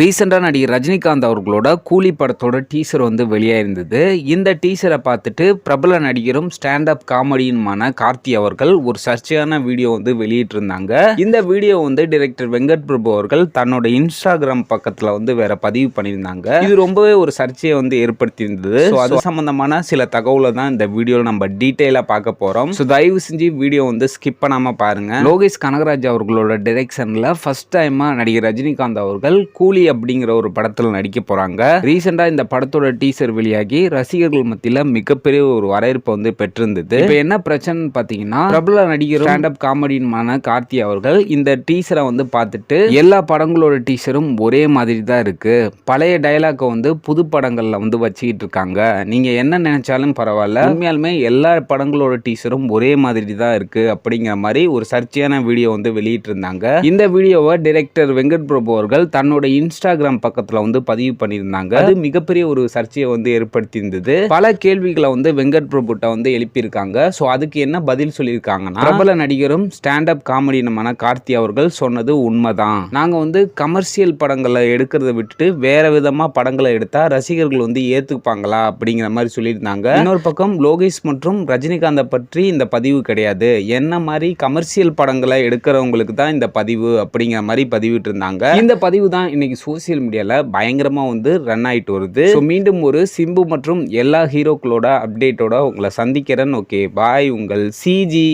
ரீசெண்டாக நடிகர் ரஜினிகாந்த் அவர்களோட கூலி படத்தோட டீசர் வந்து வெளியாயிருந்தது. இந்த டீசரை பார்த்துட்டு பிரபல நடிகரும் ஸ்டாண்ட் அப் காமெடியுமான கார்த்தி அவர்கள் ஒரு சர்ச்சையான வீடியோ வந்து வெளியிட்டிருந்தாங்க. இந்த வீடியோ வந்து டிரெக்டர் வெங்கட் பிரபு அவர்கள் தன்னோட இன்ஸ்டாகிராம் பக்கத்தில் வந்து வேற பதிவு பண்ணியிருந்தாங்க. இது ரொம்பவே ஒரு சர்ச்சையை வந்து ஏற்படுத்தியிருந்தது. ஸோ அது சம்பந்தமான சில தகவலை தான் இந்த வீடியோவில் நம்ம டீட்டெயிலாக பார்க்க போகிறோம் ஸோ தயவு செஞ்சு வீடியோ வந்து ஸ்கிப் பண்ணாமல் பாருங்கள் லோகேஷ் கனகராஜ் அவர்களோட டிரெக்ஷனில் ஃபஸ்ட் டைமாக நடிகர் ரஜினிகாந்த் அவர்கள் கூலி அப்படிங்கிற ஒரு படத்தில் நடிக்க போகிறாங்க ரீசெண்டாக இந்த படத்தோட டீசர் வெளியாகி ரசிகர்கள் மத்தியில் மிகப்பெரிய ஒரு வரவேற்பை வந்து பெற்றிருந்தது. இப்போ என்ன பிரச்சனைன்னு பார்த்தீங்கன்னா பிரபல நடிகர் ஸ்டாண்ட் அப் காமெடியன்மான கார்த்தி அவர்கள் இந்த டீசரை வந்து பார்த்துட்டு எல்லா படங்களோட டீசரும் ஒரே மாதிரி தான் இருக்கு. பழைய டைலாக்கை வந்து புது படங்களில் வந்து வச்சுக்கிட்டு இருக்காங்க. நீங்கள் என்ன நினைச்சாலும் பரவாயில்ல. உண்மையாலுமே எல்லா படங்களோட டீசரும் ஒரே மாதிரி தான் இருக்கு அப்படிங்கிற மாதிரி ஒரு சர்ச்சையான வீடியோ வந்து வெளியிட்டிருந்தாங்க. இந்த வீடியோவை டைரக்டர் வெங்கட் பிரபு அவர்கள் தன்னோட இன்ஸ்டாகிராம் பக்கத்துல வந்து பதிவு பண்ணியிருந்தாங்க. அது மிகப்பெரிய ஒரு சர்ச்சையை வந்து ஏற்படுத்தியிருந்தது. பல கேள்விகளை வந்து வெங்கட் பிரபுட்ட வந்து எழுப்பியிருக்காங்க. ஸோ அதுக்கு என்ன பதில் சொல்லியிருக்காங்கன்னா பிரபல நடிகரும் ஸ்டாண்ட் அப் காமெடியனுமான கார்த்தி அவர்கள் சொன்னது உண்மைதான். நாங்க வந்து கமர்ஷியல் படங்களை எடுக்கிறத விட்டுட்டு வேற விதமா படங்களை எடுத்தா ரசிகர்கள் வந்து ஏத்துப்பாங்களா அப்படிங்கிற மாதிரி சொல்லியிருந்தாங்க. இன்னொரு பக்கம் லோகேஷ் மற்றும் ரஜினிகாந்தை பற்றி இந்த பதிவு கிடையாது. என்ன மாதிரி கமர்ஷியல் படங்களை எடுக்கிறவங்களுக்கு தான் இந்த பதிவு அப்படிங்கிற மாதிரி பதிவிட்டு இருந்தாங்க இந்த பதிவு தான் இன்னைக்கு சோசியல் மீடியாவில் பயங்கரமாக வந்து ரன் ஆகிட்டு வருது. ஸோ மீண்டும் ஒரு சிம்பு மற்றும் எல்லா ஹீரோக்களோட அப்டேட்டோட உங்களை சந்திக்கிறேன். ஓகே பாய் உங்கள் சிஜி